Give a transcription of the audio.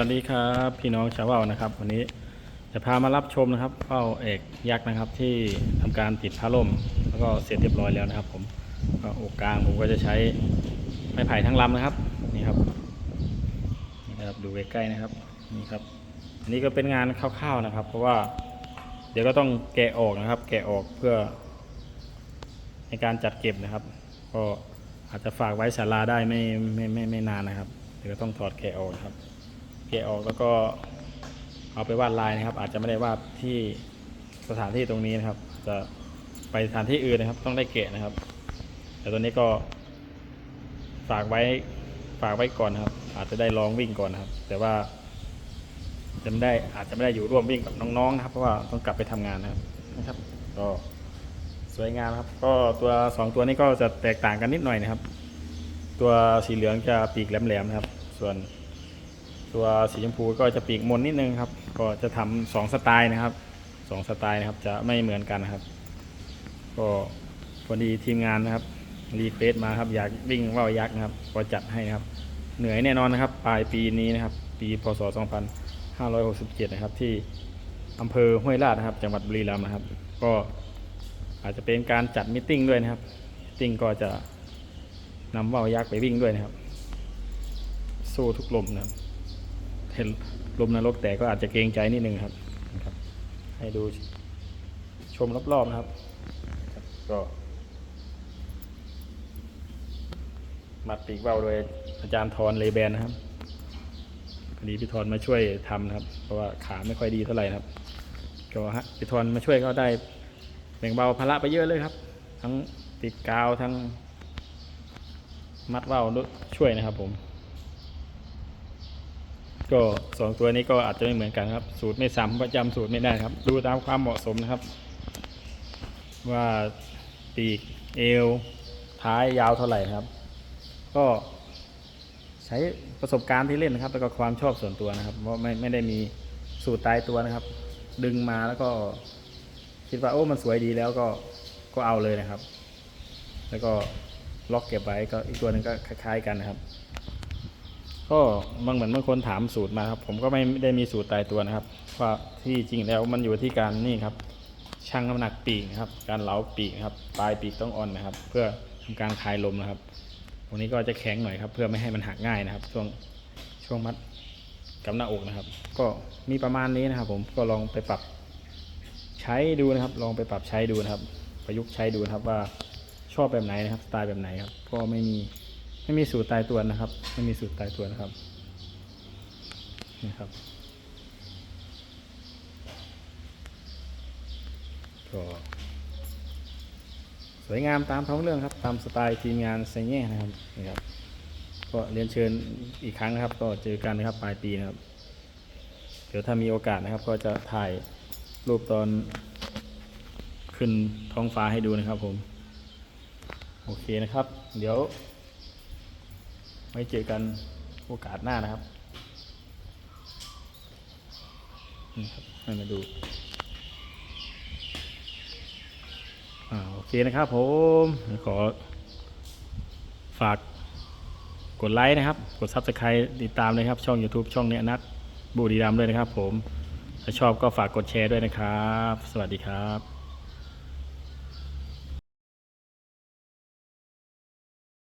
วัสดีครับพี่น้องชาวว่าวนะครับ วันนี้จะพามารับชมนะครับว่าวเอกยักษ์นะครับที่ทำการติดผ้าล่ม แล้วก็เสร็จเรียบร้อยแล้วนะครับ ผมก็อกกลางผมก็จะใช้ไม้ไผ่ทั้งลำนะครับนี่ครับนี่นะครับดูใกล้ๆนะครับนี่ครับ อันนี้ก็เป็นงานคร่าวๆนะครับ เพราะว่าเดี๋ยวก็ต้องแกะออกนะครับ แกะออกเพื่อ ในการจัดเก็บนะครับ ก็อาจจะฝากไว้ศาลาได้ไม่ไม่ไม่ไม่นานนะครับเดี๋ยวก็ต้องถอดแกะออกนะครับ แกะออกแล้วก็เอาไปวาดลายนะครับ อาจจะไม่ได้วาดที่สถานที่ตรงนี้นะครับ จะไปสถานที่อื่นนะครับ ต้องได้แกะนะครับ แต่ตัวนี้ก็ฝากไว้ฝากไว้ก่อนนะครับ อาจจะได้ลองวิ่งก่อนนะครับ แต่ว่าจะไม่ได้อาจจะไม่ได้อยู่ร่วมวิ่งกับน้องๆนะครับ เพราะว่าต้องกลับไปทำงานนะครับนะครับ ก็สวยงามครับ ก็ตัวสองตัวนี้ก็จะแตกต่างกันนิดหน่อยนะครับ ตัวสีเหลืองจะปีกแหลมๆนะครับ ส่วน ตัวสีชมพูก็จะปีกมนนิดนึงครับ ก็จะทำสองสไตล์นะครับสองสไตล์นะครับจะไม่เหมือนกันนะครับ ก็พอดีทีมงานนะครับรีเควสมาครับอยากวิ่งว่าวยักษ์นะครับก็จัดให้นะครับ เหนื่อยแน่นอนนะครับ ปลายปีนี้นะครับ ปีพศ 2567 นะครับ ที่อำเภอห้วยลาดนะครับ จังหวัดบุรีรัมย์นะครับ ก็อาจจะเป็นการจัดมิทติ้งด้วยนะครับมิทติ้งก็จะนำว่าวยักษ์ไปวิ่งด้วยนะครับ สู้ทุกลมนะครับ เห็นลมนรกแต่ก็อาจจะเกรงใจนิดนึงครับนะครับ ให้ดูชมรอบๆนะครับ ก็มัดปีกเบาโดยอาจารย์ทรเลแบนนะครับพอดีพี่ทรมาช่วยทำนะครับ เพราะว่าขาไม่ค่อยดีเท่าไหร่ครับก็ฮะพี่ทรมาช่วยก็ได้แบ่งเบาภาระไปเยอะเลยครับ ทั้งติดกาวทั้งมัดเบาด้วช่วยนะครับผม ก็สองตัวนี้ก็อาจจะไม่เหมือนกันครับ สูตรไม่ซ้ำประจำสูตรไม่ได้ครับ ดูตามความเหมาะสมนะครับ ว่าปีกเอว ท้ายยาวเท่าไหร่ครับ ก็ใช้ประสบการณ์ที่เล่นนะครับ แล้วก็ความชอบส่วนตัวนะครับเพราะไม่ไม่ได้มีสูตรตายตัวนะครับ ดึงมาแล้วก็คิดว่าโอ้มันสวยดีแล้วก็ก็เอาเลยนะครับ แล้วก็ล็อกเก็บไว้ก็อีกตัวหนึงก็คล้ายๆกันนะครับ ก็บางเหมือนบางคนถามสูตรมาครับ ผมก็ไม่ได้มีสูตรตายตัวนะครับว่าที่จริงแล้วมันอยู่ที่การนี่ครับชั่งน้ำหนักปีกนะครับ การเหลาปีกครับปลายปีกต้องอ่อนนะครับ เพื่อทำการคลายลมนะครับตรงนี้ก็จะแข็งหน่อยครับ เพื่อไม่ให้มันหักง่ายนะครับ ช่วงช่วงมัดกับหน้าอกนะครับ ก็มีประมาณนี้นะครับ ผมก็ลองไปปรับใช้ดูนะครับ ลองไปปรับใช้ดูนะครับ ประยุกต์ใช้ดูนะครับว่าชอบแบบไหนนะครับสไตล์แบบไหนครับก็ไม่มี ไม่มีสูตรตายตัวนะครับ ไม่มีสูตรตายตัวนะครับนี่ครับก็สวยงามตามท้องเรื่องครับตามสไตล์ทีมงานไซแง่นะครับนี่ครับก็เรียนเชิญอีกครั้งนะครับ ก็เจอกันนะครับปลายปีนะครับ เดี๋ยวถ้ามีโอกาสนะครับ ก็จะถ่ายรูปตอนขึ้นท้องฟ้าให้ดูนะครับผม โอเคนะครับ เดี๋ยว ไว้เจอกันโอกาสหน้านะครับนี่ครับให้มาดูอ่าโอเคนะครับผมขอฝากกดไลค์นะครับ กด Subscribe ติดตามเลยครับ ช่อง YouTube ช่องเนี้ยนัดบุรีรัมย์ด้วยนะครับผม ถ้าชอบก็ฝากกดแชร์ด้วยนะครับ สวัสดีครับ